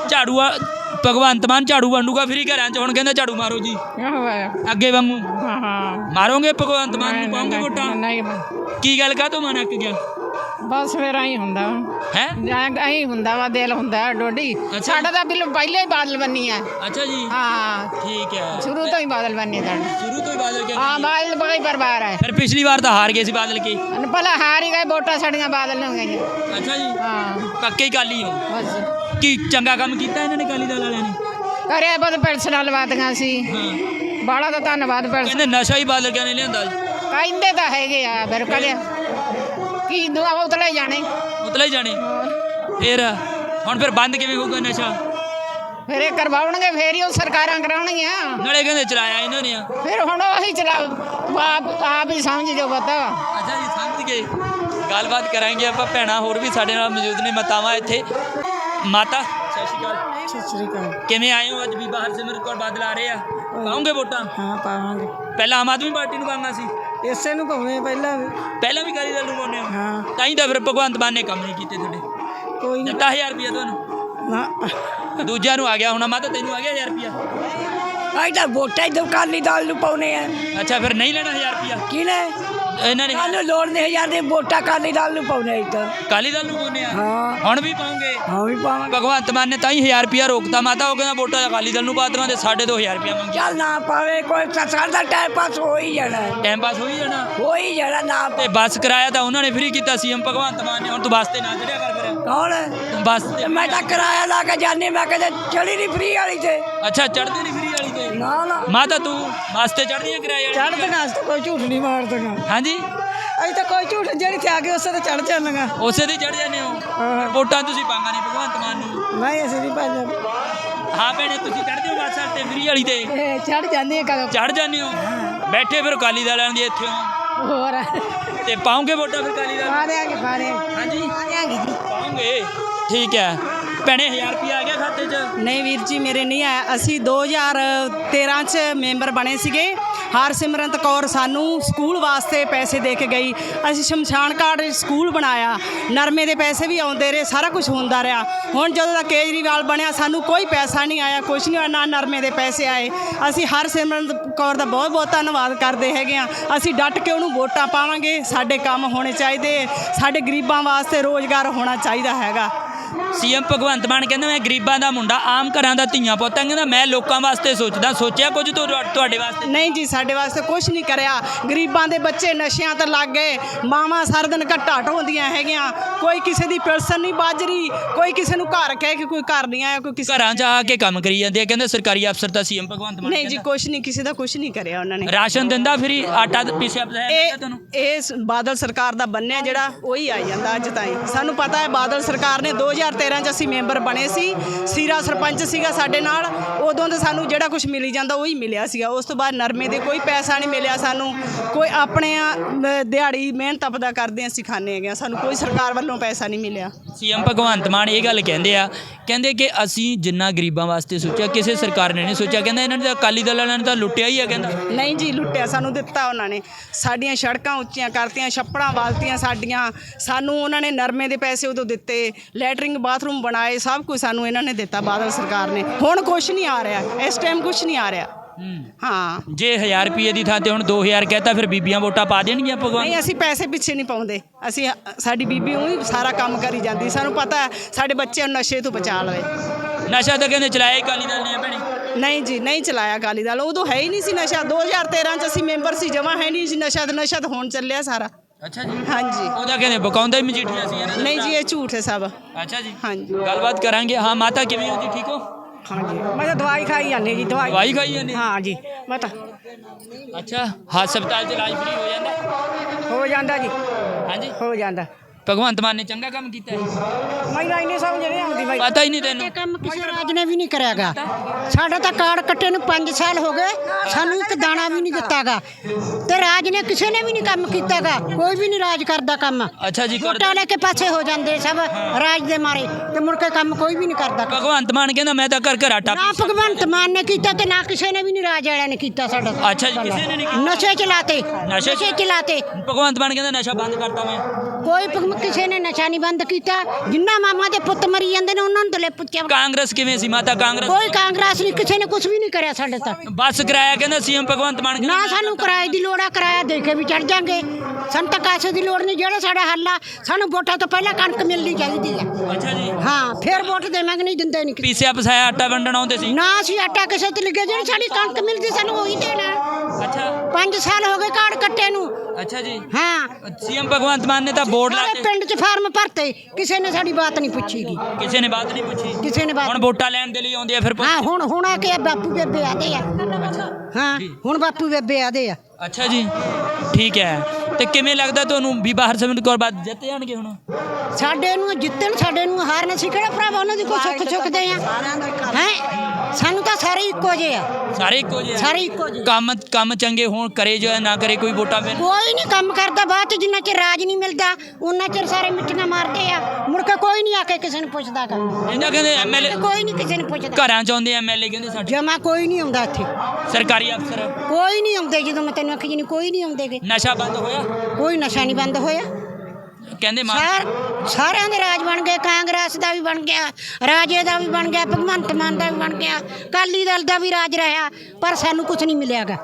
ਝਾੜੂ ਆ- ਭਗਵੰਤ ਮਾਨ ਝਾੜੂ ਵੰਡੂਗਾ ਫਰੀ ਘਰਾਂ 'ਚ ਹੁਣ ਕਹਿੰਦਾ ਝਾੜੂ ਮਾਰੋ ਜੀ। ਅੱਗੇ ਵਾਂਗੂ। ਹਾਂ। ਮਾਰੋਗੇ ਭਗਵੰਤ ਮਾਨ ਨੂੰ? ਪਾਉਂਗੇ ਵੋਟਾਂ? ਨਹੀਂ ਕੀ ਗੱਲ ਕਾਹ ਤੋਂ ਮਨ ਅੱਕ ਗਿਆ? ਬਸ ਫਿਰ ਐਂ ਹੁੰਦਾ ਹੈ? ਐਂ ਹੁੰਦਾ ਵਾ ਦਿਲ ਹੁੰਦਾ ਡੋਡੀ। ਅੱਛਾ। ਸਾਡਾ ਤਾਂ ਬਿਲ ਪਹਿਲੇ ਹੀ ਬਾਦਲ ਬੰਨੀ ਆ। ਅੱਛਾ ਜੀ। ਹਾਂ। ਠੀਕ ਹੈ। ਸ਼ੁਰੂ ਤੋਂ ਹੀ ਬਾਦਲ ਬੰਨੀ ਸਾਡਾ ਸ਼ੁਰੂ ਤੋਂ ਹੀ ਬਾਦਲ ਕੇ ਹਾਂ ਬਾਦਲ ਬੜੀ ਬਰਬਾਰ ਹੈ। ਫਿਰ ਪਿਛਲੀ ਵਾਰ ਤਾਂ ਹਾਰ ਗਏ ਸੀ ਬਾਦਲ ਕੇ? ਭਲਾ ਹਾਰ ਹੀ ਗਏ ਵੋਟਾਂ ਸਾਡੀਆਂ ਬਾਦਲ ਨੂੰ ਗਈਆਂ। ਅੱਛਾ ਜੀ। ਹਾਂ। ਪੱਕੇ ਹੀ ਕਾਲੀ ਹੋ। ਬਸ। ਕੀ ਚੰਗਾ ਕੰਮ ਕੀਤਾ ਇਹਨਾਂ ਨੇ ਕਾਲੀ ਦਲ ਵਾਲਿਆਂ ਨੇ? ਕਰਿਆ ਬਹੁਤ ਪੈਨਸ਼ਨਾਂ ਲਵਾਤੀਆਂ ਸੀ। ਹਾਂ। ਬਾਲਾ ਦਾ ਧੰਨਵਾਦ ਪੈਨਸ਼ਨ ਕਹਿੰਦੇ ਨਸ਼ਾ ਹੀ ਬਾਦਲ ਕਹਿੰਦੇ ਲਿਆਂਦਾ? ਕਹਿੰਦੇ ਤਾਂ ਹੈਗੇ ਆ ਫਿਰ ਕਦੇ ਕੀ ਦੁਆ ਉਤਲੇ ਜਾਣੇ। ਉਤਲੇ ਹੀ ਜਾਣੇ। ਫਿਰ ਹੁਣ ਫਿਰ ਬੰਦ ਕਿਵੇਂ ਹੋਊਗਾ ਨਸ਼ਾ? ਫਿਰ ਇਹ ਕਰਵਾਉਣਗੇ ਫੇਰ ਹੀ ਉਹ ਸਰਕਾਰਾਂ ਕਰਾਉਣਗੀਆਂ। ਨਾਲੇ ਕਹਿੰਦੇ ਚਲਾਇਆ ਇਹਨਾਂ ਨੇ। ਆ ਫਿਰ ਹੁਣ ਉਹੀ ਚਲਾ ਆਪ ਆਪ ਹੀ ਸਮਝ ਜੋ ਪਤਾ। ਅੱਛਾ ਜੀ ਸਮਝ ਗਏ। ਗੱਲਬਾਤ ਕਰਾਂਗੇ ਆਪਾਂ ਭੈਣਾਂ ਹੋਰ ਵੀ ਸਾਡੇ ਨਾਲ ਮੌਜੂਦ ਨੇ ਮਾਤਾਵਾਂ ਇੱਥੇ। ਮਾਤਾ ਸਤਿ ਸ਼੍ਰੀ ਅਕਾਲ। ਸਤਿ ਸ੍ਰੀ ਅਕਾਲ। ਕਿਵੇਂ ਆਏ ਹੋ ਅੱਜ ਬੀਬਾ ਹਰਸਿਮਰਤ ਕੌਰ ਬਾਦਲ ਆ ਰਹੇ ਆ? ਪਾਉਂਗੇ ਵੋਟਾਂ? ਹਾਂ ਪਾਵਾਂਗੇ। ਪਹਿਲਾਂ ਆਮ ਆਦਮੀ ਪਾਰਟੀ ਨੂੰ ਪਾਉਣਾ ਸੀ। ਇਸੇ ਨੂੰ ਪਾਉਣੇ ਪਹਿਲਾਂ ਵੀ। ਪਹਿਲਾਂ ਵੀ ਕਾਲੀ ਦਲ ਨੂੰ ਪਾਉਂਦੇ ਹੋ? ਹਾਂ। ਤਾਂ ਹੀ ਤਾਂ ਫਿਰ ਭਗਵੰਤ ਮਾਨ ਨੇ ਕੰਮ ਨਹੀਂ ਕੀਤੇ ਤੁਹਾਡੇ। ਕੋਈ ਨਹੀਂ ਦਿੱਤਾ 1000 ਰੁਪਇਆ ਤੁਹਾਨੂੰ? ਨਾ। ਦੂਜਿਆਂ ਨੂੰ ਆ ਗਿਆ ਹੁਣ ਮਾਤਾ ਤੈਨੂੰ ਆ ਗਿਆ 1000 ਰੁਪਇਆ? ਆਈ ਤਾਂ ਵੋਟਾਂ ਹੀ ਕਾਲੀ ਦਾਲ ਨੂੰ ਪਾਉਣੇ ਆ। ਅੱਛਾ ਫਿਰ ਨਹੀਂ ਲੈਣਾ 1000 ਰੁਪਇਆ? ਕਿਨੇ ਇਹਨਾਂ ਨੇ ਸਾਨੂੰ ਲੋੜ ਨਹੀਂ ਹਜ਼ਾਰ ਦੇ ਵੋਟਾਂ ਕਾਲੀ ਦਾਲ ਨੂੰ ਪਾਉਣੇ ਤਾਂ ਕਾਲੀ ਦਲ ਨੂੰ ਪਾਉਂਦੇ ਆ? ਹਾਂ। ਹੁਣ ਵੀ ਪਾਉਂਗੇ? ਹਾਂ ਵੀ ਪਾਵਾਂਗੇ। ਭਗਵੰਤ ਮਾਨ ਨੇ ਤਾਂ ਹੀ 1000 ਰੁਪਇਆ ਰੋਕਤਾ ਮਾਤਾ ਉਹ ਕਹਿੰਦਾ ਵੋਟਾਂ ਅਕਾਲੀ ਦਲ ਨੂੰ ਪਾਤਰਾਂ ਤੇ ਸਾਡੇ 2000 ਰੁਪਇਆ ਮੰਗਿਆ ਚੱਲ ਨਾ ਪਾਵੇ ਕੋਈ ਤਾਂ ਸਾਡਾ ਟਾਈਮ ਪਾਸ ਹੋ ਹੀ ਜਾਣਾ। ਹੈ। ਟਾਈਮ ਪਾਸ ਹੋ ਹੀ ਜਾਣਾ? ਹੋ ਹੀ ਜਾਣਾ ਨਾ ਤੇ ਬੱਸ ਕਿਰਾਇਆ ਤਾਂ ਉਹਨਾਂ ਨੇ ਫ੍ਰੀ ਕੀਤਾ ਸੀਐਮ ਭਗਵੰਤ ਮਾਨ ਨੇ ਹੁਣ ਤੂੰ ਬੱਸ ਤੇ ਨਾ ਚੜਿਆ ਕਰ ਫਿਰ। ਕੌਣ? ਬੱਸ ਤੇ ਮੈਂ ਤਾਂ ਕਿਰਾਇਆ ਲਾ ਕੇ ਜਾਣੀ ਮੈਂ ਕਦੇ ਚੜੀ ਨਹੀਂ ਫਰੀ ਵਾਲੀ ਤੇ। ਅੱਛਾ ਚੜਦੀ ਨਹੀਂ ਫ੍ਰੀ ਨਾ ਨਾ। ਮਾਤਾ ਤੂੰ ਬੱਸ ਤੇ ਚੜਦੀ ਹੈ ਕਿਰਾਏ ਵਾਲੀ ਚੜ੍ਹਦੇ ਨਾਲ ਤਾਂ ਕੋਈ ਝੂਠ ਨਹੀਂ ਮਾਰਦਾ ਹਾਂਜੀ? ਅਸੀਂ ਤਾਂ ਕੋਈ ਝੂਠ ਜਿਹੜੀ ਤੇ ਆ ਕੇ ਉਸੇ ਤੇ ਚੜ ਜਾਂਦਾਗਾ ਉਸੇ ਤੇ ਚੜ ਜਾਂਦੇ ਹੋ? ਹਾਂ। ਵੋਟਾਂ ਤੁਸੀਂ ਪਾਂਗਾ ਨਹੀਂ ਭਗਵੰਤ ਮਾਨ ਨੂੰ। ਨਹੀਂ ਅਸੀਂ ਨਹੀਂ ਭਾਜਾ ਹਾਂ ਭੈਣੇ ਤੁਸੀਂ ਚੜਦੇ ਹੋ ਬੱਸ ਤੇ ਫ੍ਰੀ ਵਾਲੀ ਤੇ? ਚੜ ਜਾਂਦੇ ਆ ਕਦੋਂ ਚੜ ਜਾਂਦੇ ਹੋ? ਬੈਠੇ ਫਿਰ ਅਕਾਲੀ ਦਲਾਂ ਦੀ ਇੱਥੇ ਹੋ। ਹੋਰ। ਤੇ ਪਾਉਂਗੇ ਵੋਟਾਂ ਫਿਰ ਅਕਾਲੀ ਦਲ? ਪਾ ਦਿਆਂਗੇ। ਹਾਂਜੀ। ਪਾ ਦਿਆਂਗੇ ਜੀ। ਪਾਉਂਗੇ। ਠੀਕ ਹੈ। ਭੈਣੇ 1000 ਰੁਪਇਆ ਆ ਗਿਆ ਖਾਤੇ 'ਚ? ਨਹੀਂ ਵੀਰ ਜੀ, ਮੇਰੇ ਨਹੀਂ ਆਇਆ। ਅਸੀਂ 2013 ਚ ਮੈਂਬਰ ਬਣੇ ਸੀਗੇ। ਹਰਸਿਮਰਤ ਕੌਰ ਸਾਨੂੰ ਸਕੂਲ ਵਾਸਤੇ ਪੈਸੇ ਦੇ ਕੇ ਗਈ। ਅਸੀਂ ਸ਼ਮਸ਼ਾਨ ਘਾਟ ਸਕੂਲ ਬਣਾਇਆ। ਨਰਮੇ ਦੇ ਪੈਸੇ ਵੀ ਆਉਂਦੇ ਰਹੇ, ਸਾਰਾ ਕੁਝ ਹੁੰਦਾ ਰਿਹਾ। ਹੁਣ ਜਦੋਂ ਦਾ ਕੇਜਰੀਵਾਲ ਬਣਿਆ, ਸਾਨੂੰ ਕੋਈ ਪੈਸਾ ਨਹੀਂ ਆਇਆ ਕੁਝ ਨਹੀਂ ਹੋਇਆ, ਨਾ ਨਰਮੇ ਦੇ ਪੈਸੇ ਆਏ। ਅਸੀਂ ਹਰਸਿਮਰਤ ਕੌਰ ਦਾ ਬਹੁਤ ਬਹੁਤ ਧੰਨਵਾਦ ਕਰਦੇ ਹੈਗੇ ਆ ਅਸੀਂ ਡਟ ਕੇ ਉਹਨੂੰ ਵੋਟਾਂ ਪਾਵਾਂਗੇ। ਸਾਡੇ ਕੰਮ ਹੋਣੇ ਚਾਹੀਦੇ। ਸਾਡੇ ਗਰੀਬਾਂ ਵਾਸਤੇ ਰੋਜ਼ਗਾਰ ਹੋਣਾ ਚਾਹੀਦਾ ਹੈਗਾ। ਸੀਐਮ ਭਗਵੰਤ ਮਾਨ ਕਹਿੰਦਾ ਮੈਂ ਗਰੀਬਾਂ ਦਾ ਮੁੰਡਾ ਆਮ ਘਰਾਂ ਦਾ ਧੀਆਂ ਪੁੱਤਾਂ ਕਹਿੰਦਾ ਮੈਂ ਲੋਕਾਂ ਵਾਸਤੇ ਸੋਚਦਾ ਸੋਚਿਆ ਕੁਝ ਤੁਹਾ- ਤੁਹਾਡੇ ਵਾਸਤੇ? ਨਹੀਂ ਜੀ ਸਾਡੇ ਵਾਸਤੇ ਕੁਝ ਨਹੀਂ ਕਰਿਆ। ਗਰੀਬਾਂ ਦੇ ਬੱਚੇ ਨਸ਼ਿਆਂ ਤੇ ਲੱਗ ਗਏ। ਮਾਵਾਂ ਸਾਰਾ ਦਿਨ ਘੱਟਾ ਢੋਂਦੀਆਂ ਹੈਗੀਆਂ। ਕੋਈ ਕਿਸੇ ਦੀ ਪਿਲਸਨ ਨਹੀਂ ਬਾਜਰੀ ਕੋਈ ਕਿਸੇ ਨੂੰ ਘਰ ਕਹਿ ਕੇ ਕੋਈ ਘਰ ਨਹੀਂ ਆਇਆ ਕੋਈ ਕਿਸੇ ਘਰਾਂ 'ਚ ਆ ਕੇ ਕੰਮ ਕਰੀ ਜਾਂਦੇ ਆ। ਕਹਿੰਦੇ ਸਰਕਾਰੀ ਅਫਸਰ ਤਾਂ ਸੀਐਮ ਭਗਵੰਤ ਮਾਨ ਨਹੀਂ ਜੀ ਕਹਿੰਦਾ। ਕੁਝ ਨਹੀਂ ਕਿਸੇ ਦਾ ਕੁਝ ਨਹੀਂ ਕਰਿਆ ਉਹਨਾਂ ਨੇ। ਰਾਸ਼ਨ ਦਿੰਦਾ ਫਿਰ ਆਟਾ ਪੀਸਿਆ ਇਹ ਦਿੰਦਾ ਤੁਹਾਨੂੰ? ਇਸ ਬਾਦਲ ਸਰਕਾਰ ਦਾ ਬੰਨਿਆ ਜਿਹੜਾ ਉਹੀ ਆਈ ਜਾਂਦਾ ਅੱਜ ਤਾਈਂ। ਸਾਨੂੰ ਪਤਾ ਹੈ ਬਾਦਲ ਸਰਕਾਰ ਨੇ 2013 ਚ ਅਸੀਂ ਮੈਂਬਰ ਬਣੇ ਸੀ। ਸੀਰਾ ਸਰਪੰਚ ਸੀਗਾ ਸਾਡੇ ਨਾਲ। ਉਦੋਂ ਤਾਂ ਸਾਨੂੰ ਜਿਹੜਾ ਕੁਝ ਮਿਲੀ ਜਾਂਦਾ ਉਹੀ ਮਿਲਿਆ ਸੀਗਾ। ਉਸ ਤੋਂ ਬਾਅਦ ਨਰਮੇ ਦੇ ਕੋਈ ਪੈਸਾ ਨਹੀਂ ਮਿਲਿਆ ਸਾਨੂੰ। ਕੋਈ ਆਪਣੇ ਦਿਹਾੜੀ ਮਿਹਨਤ ਆਪਦਾ ਕਰਦੇ ਹਾਂ, ਅਸੀਂ ਖਾਂਦੇ ਹੈਗੇ। ਸਾਨੂੰ ਕੋਈ ਸਰਕਾਰ ਵੱਲੋਂ ਪੈਸਾ ਨਹੀਂ ਮਿਲਿਆ। ਸੀਐਮ ਭਗਵੰਤ ਮਾਨ ਇਹ ਗੱਲ ਕਹਿੰਦੇ ਆ ਕਹਿੰਦੇ ਕਿ ਅਸੀਂ ਜਿੰਨਾ ਗਰੀਬਾਂ ਵਾਸਤੇ ਸੋਚਿਆ ਕਿਸੇ ਸਰਕਾਰ ਨੇ ਨਹੀਂ ਸੋਚਿਆ। ਕਹਿੰਦਾ ਇਹਨਾਂ ਨੇ ਤਾਂ ਅਕਾਲੀ ਦਲ ਵਾਲਿਆਂ ਨੇ ਤਾਂ ਲੁੱਟਿਆ ਹੀ ਆ ਕਹਿੰਦਾ। ਨਹੀਂ ਜੀ ਲੁੱਟਿਆ ਸਾਨੂੰ ਦਿੱਤਾ ਉਹਨਾਂ ਨੇ। ਸਾਡੀਆਂ ਸੜਕਾਂ ਉੱਚੀਆਂ ਕਰਤੀਆਂ ਛੱਪੜਾਂ ਵਾਲਤੀਆਂ ਸਾਡੀਆਂ। ਸਾਨੂੰ ਉਹਨਾਂ ਨੇ ਨਰਮੇ ਦੇ ਪੈਸੇ ਉਦੋਂ ਦਿੱਤੇ ਲੈਟਰਿੰਗ ਬਾਥਰੂਮ ਬਣਾਏ ਸਭ ਕੁਝ ਸਾਨੂੰ ਇਹਨਾਂ ਨੇ ਦਿੱਤਾ ਬਾਦਲ ਸਰਕਾਰ ਨੇ। ਹੁਣ ਕੁਝ ਨਹੀਂ ਆ ਰਿਹਾ ਇਸ ਟਾਈਮ ਕੁਝ ਨਹੀਂ ਆ ਰਿਹਾ। ਹਾਂ। ਜੇ 1000 ਰੁਪਏ ਦੀ ਥਾਂ ਤੇ ਹੁਣ 2000 ਕਹਤਾ ਫਿਰ ਬੀਬੀਆਂ ਵੋਟਾਂ ਪਾ ਦੇਣਗੀਆਂ ਭਗਵੰਤ ਨਹੀਂ ਅਸੀਂ ਪੈਸੇ ਪਿੱਛੇ ਨਹੀਂ ਪਾਉਂਦੇ। ਅਸੀਂ ਸਾਡੀ ਬੀਬੀ ਉਹੀ ਸਾਰਾ ਕੰਮ ਕਰੀ ਜਾਂਦੀ। ਸਾਨੂੰ ਪਤਾ ਹੈ ਸਾਡੇ ਬੱਚਿਆਂ ਨੂੰ ਨਸ਼ੇ ਤੋਂ ਬਚਾ ਲਵੇ। ਨਸ਼ਾ ਤਾਂ ਕਹਿੰਦੇ ਚਲਾਇਆ ਅਕਾਲੀ ਦਲ ਨੇ ਭੈਣੇ। ਨਹੀਂ ਜੀ ਨਹੀਂ ਚਲਾਇਆ ਅਕਾਲੀ ਦਲ। ਉਦੋਂ ਹੈ ਹੀ ਨਹੀਂ ਸੀ ਨਸ਼ਾ। 2013 ਚ ਅਸੀਂ ਮੈਂਬਰ ਸੀ ਜਮਾ ਹੈ ਨਹੀਂ ਸੀ ਨਸ਼ਾ ਤੇ ਨਸ਼ਾ ਤਾਂ ਹੁਣ ਚੱਲਿਆ ਸਾਰਾ। ਅੱਛਾ ਜੀ। ਹਾਂਜੀ। ਉਹਦਾ ਕਹਿੰਦੇ ਬਕਾਉਂਦਾ ਹੀ ਮਜੀਠੀਆ ਸੀ ਇਹਨਾਂ ਦਾ ਨਹੀਂ ਜੀ ਇਹ ਝੂਠ ਹੈ ਸਭ। ਅੱਛਾ ਜੀ। ਹਾਂਜੀ। ਗੱਲਬਾਤ ਕਰਾਂਗੇ। ਹਾਂ ਮਾਤਾ ਕਿਵੇਂ ਹੋ ਜੀ ਠੀਕ ਹੋ? ਹਾਂਜੀ। ਮੈਂ ਤਾਂ ਦਵਾਈ ਖਾਈ ਜਾਂਦੀ ਜੀ ਦਵਾਈ। ਦਵਾਈ ਖਾਈ ਜਾਂਦੇ ਹਾਂ? ਜੀ ਮੈਂ ਤਾਂ ਅੱਛਾ ਹਸਪਤਾਲ 'ਚ ਇਲਾਜ ਫ੍ਰੀ ਹੋ ਜਾਂਦਾ? ਹੋ ਜਾਂਦਾ ਜੀ। ਹਾਂਜੀ। ਹੋ ਜਾਂਦਾ। ਭਗਵੰਤ ਮਾਨ ਨੇ ਚੰਗਾ ਕੰਮ ਕੀਤਾ ਹੈ। ਮੈਨੂੰ ਇੰਨੀ ਸਮਝ ਨਹੀਂ ਆਉਂਦੀ ਬਾਈ ਪਤਾ ਹੀ ਨਹੀਂ ਤੈਨੂੰ। ਇਹ ਕੰਮ ਕਿਸੇ ਰਾਜ ਨੇ ਵੀ ਨਹੀਂ ਕਰਿਆਗਾ। ਸਾਡਾ ਤਾਂ ਕਾਰਡ ਕੱਟੇ ਨੂੰ 5 ਸਾਲ ਹੋ ਗਏ ਸਾਨੂੰ ਇੱਕ ਦਾਣਾ ਵੀ ਨਹੀਂ ਦਿੱਤਾਗਾ। ਤੇ ਰਾਜ ਨੇ ਕਿਸੇ ਨੇ ਵੀ ਨਹੀਂ ਕੰਮ ਕੀਤਾਗਾ ਕੋਈ ਵੀ ਨਹੀਂ ਰਾਜ ਕਰਦਾ ਕੰਮ। ਅੱਛਾ ਜੀ ਕਰ ਵੋਟਾਂ ਲੈ ਕੇ ਪਾਸੇ ਹੋ ਜਾਂਦੇ ਸਭ ਰਾਜ ਦੇ ਮਾਰੇ ਤੇ ਮੁੜ ਕੇ ਕੰਮ ਕੋਈ ਵੀ ਨਹੀਂ ਕਰਦਾ। ਭਗਵੰਤ ਮਾਨ ਕਹਿੰਦਾ ਮੈਂ ਤਾਂ ਘਰ ਘਰ ਆਟਾ ਨਾ ਭਗਵੰਤ ਮਾਨ ਨੇ ਕੀਤਾ ਤੇ ਨਾ ਕਿਸੇ ਨੇ ਵੀ ਨਹੀਂ ਰਾਜ ਵਾਲਿਆਂ ਨੇ ਕੀਤਾ ਸਾਡਾ ਅੱਛਾ ਜੀ ਕਿਸੇ ਨੇ ਨਹੀਂ ਕੀਤਾ। ਨਸ਼ੇ ਚਲਾਤੇ ਨਸ਼ੇ ਨਸ਼ੇ ਚਲਾਤੇ। ਭਗਵੰਤ ਮਾਨ ਕਹਿੰਦਾ ਨਸ਼ਾ ਬੰਦ ਕਰਤਾ ਮੈਂ। ਕੋਈ ਭਗਵ- ਕਿਸੇ ਨੇ ਨਸ਼ਾ ਨਹੀਂ ਬੰਦ ਕੀਤਾ ਜਿੰਨਾ ਮਾਮਾ ਦੇ ਪੁੱਤ ਮਰੀ ਜਾਂਦੇ ਨੇ ਉਹਨਾਂ ਨੂੰ ਦਲੇ ਪੁੱਛਿਆ ਕਾਂਗਰਸ ਕਿਵੇਂ ਸੀ ਮਾਤਾ ਕਾਂਗਰਸ? ਕੋਈ ਕਾਂਗਰਸ ਨਹੀਂ ਕਿਸੇ ਨੇ ਕੁਝ ਵੀ ਨਹੀਂ ਕਰਿਆ ਸਾਡੇ ਤਾਂ। ਬੱਸ ਕਿਰਾਇਆ ਕਹਿੰਦਾ ਸੀਐਮ ਭਗਵੰਤ ਮਾਨ ਨਾ ਸਾਨੂੰ ਕਿਰਾਏ ਦੀ ਲੋੜ ਆ ਕਿਰਾਇਆ ਦੇ ਕੇ ਵੀ ਚੜ ਜਾਾਂਗੇ। ਸਾਨੂੰ ਤਾਂ ਕਾਸੇ ਦੀ ਲੋੜ ਨਹੀਂ ਜਿਹੜਾ ਸਾਡਾ ਹੱਲ ਆ ਸਾਨੂੰ ਵੋਟਾਂ ਤੋਂ ਪਹਿਲਾਂ ਕਣਕ ਮਿਲਣੀ ਚਾਹੀਦੀ ਆ। ਅੱਛਾ ਜੀ। ਹਾਂ ਫਿਰ ਵੋਟ ਦੇਵਾਂਗੇ ਨਹੀਂ ਦਿੰਦੇ ਨਹੀਂ। ਪੀਸਿਆ ਪਸਾਇਆ ਆਟਾ ਵੰਡਣ ਆਉਂਦੇ ਸੀ? ਨਾ ਅਸੀਂ ਆਟਾ ਕਿਸੇ ਤੇ ਲਿਖੇ ਜਿਹੜੀ ਸਾਡੀ ਕਣਕ ਮਿਲਦੀ ਸਾਨੂੰ ਉਹੀ ਦੇਣਾ। ਅੱਛਾ। 5 ਸਾਲ ਹੋ ਗਏ ਕਾਰਡ ਕੱਟੇ ਨੂੰ। ਅੱਛਾ ਜੀ। ਹਾਂ। ਸੀਐਮ ਭਗਵੰਤ ਮਾਨ ਨੇ ਤਾਂ ਬੋਰਡ ਲਾ ਸਾਰੇ ਕੇ ਪਿੰਡ 'ਚ ਫਾਰਮ ਭਰਤੇ। ਕਿਸੇ ਨੇ ਸਾਡੀ ਬਾਤ ਨਹੀਂ ਪੁੱਛੀਗੀ ਕਿਸੇ ਨੇ ਬਾਤ ਨਹੀਂ ਪੁੱਛੀ। ਕਿਸੇ ਨੇ ਬਾਤ ਹੁਣ ਵੋਟਾਂ ਲੈਣ ਦੇ ਲਈ ਆਉਂਦੇ ਆ ਫਿਰ ਪੁੱਛ- ਹਾਂ ਹੁਣ ਹੁਣ ਆ ਕੇ ਬਾਪੂ ਬੇਬੇ ਆਦੇ ਆ। ਹਾਂ ਹੁਣ ਬਾਪੂ ਬੇਬੇ ਆਦੇ ਆ। ਅੱਛਾ ਜੀ। ਠੀਕ ਹੈ। ਤੇ ਕਿਵੇਂ ਲੱਗਦਾ ਤੁਹਾਨੂੰ ਬੀਬਾ ਹਰਸਿਮਰਤ ਕੌਰ ਬਾਦ ਜਿੱਤ ਜਾਣਗੇ ਹੁਣ? ਸਾਡੇ ਨੂੰ ਜਿੱਤਣ ਸਾਡੇ ਨੂੰ ਹਾਰਨ ਅਸੀਂ ਕਿਹੜਾ ਭਰਾਵਾ? ਉਹਨਾਂ ਦੀ ਕੋਈ ਸੁੱਖ ਚੁੱਕਦੇ ਆ। ਹੈ ਸਾਨੂੰ ਤਾਂ ਸਾਰੇ ਇੱਕੋ ਜਿਹੇ ਆ। ਸਾਰੇ ਇੱਕੋ ਜਿਹੇ ਆ? ਸਾਰੇ ਇੱਕੋ ਜਿਹੇ। ਕੰਮ ਕੰਮ ਚੰਗੇ ਹੋਣ ਕਰੇ ਜੋ ਹੈ ਨਾ ਕਰੇ ਕੋਈ ਵੋਟਾਂ ਮਿਲ ਕੋਈ ਨਹੀਂ ਕੰਮ ਕਰਦਾ ਬਾਅਦ ਚ ਜਿੰਨਾ ਚਿਰ ਰਾਜ ਨਹੀਂ ਮਿਲਦਾ ਉਹਨਾਂ ਚਿਰ ਸਾਰੇ ਮਿੱਟੀਆਂ ਮਾਰਦੇ ਆ। ਮੁੜ ਕੇ ਕੋਈ ਨਹੀਂ ਆ ਕੇ ਕਿਸੇ ਨੂੰ ਪੁੱਛਦਾਗਾ। ਇਹਨਾਂ ਕਹਿੰਦੇ ਐਮਐਲਏ ਕੋਈ ਨਹੀਂ ਕਿਸੇ ਨੂੰ ਪੁੱਛਦਾ। ਘਰਾਂ ਚ ਆਉਂਦੇ ਐਮਐਲਏ ਕਹਿੰਦੇ ਸਾਡੇ। ਜਮਾ ਕੋਈ ਨਹੀਂ ਆਉਂਦਾ ਇੱਥੇ। ਸਰਕਾਰੀ ਅਫਸਰ। ਕੋਈ ਨਹੀਂ ਆਉਂਦੇ ਜਦੋਂ ਮੈਂ ਤੈਨੂੰ ਆਖੀ ਜੀ ਨਹੀਂ ਕੋਈ ਨਹੀਂ ਆਉਂਦੇਗੇ। ਨਸ਼ਾ ਬੰਦ ਹੋਇਆ? ਕੋਈ ਨਸ਼ਾ ਨਹੀਂ ਬੰਦ ਹੋਇਆ। ਕਹਿੰਦੇ ਸਾਰ ਸਾਰਿਆਂ ਦੇ ਰਾਜ ਬਣ ਗਏ ਕਾਂਗਰਸ ਦਾ ਵੀ ਬਣ ਗਿਆ ਰਾਜੇ ਦਾ ਵੀ ਬਣ ਗਿਆ ਭਗਵੰਤ ਮਾਨ ਦਾ ਵੀ ਬਣ ਗਿਆ ਕਾਲੀ ਦਲ ਦਾ ਵੀ ਰਾਜ ਰਿਹਾ ਪਰ ਸਾਨੂੰ ਕੁਝ ਨਹੀਂ ਮਿਲਿਆਗਾ।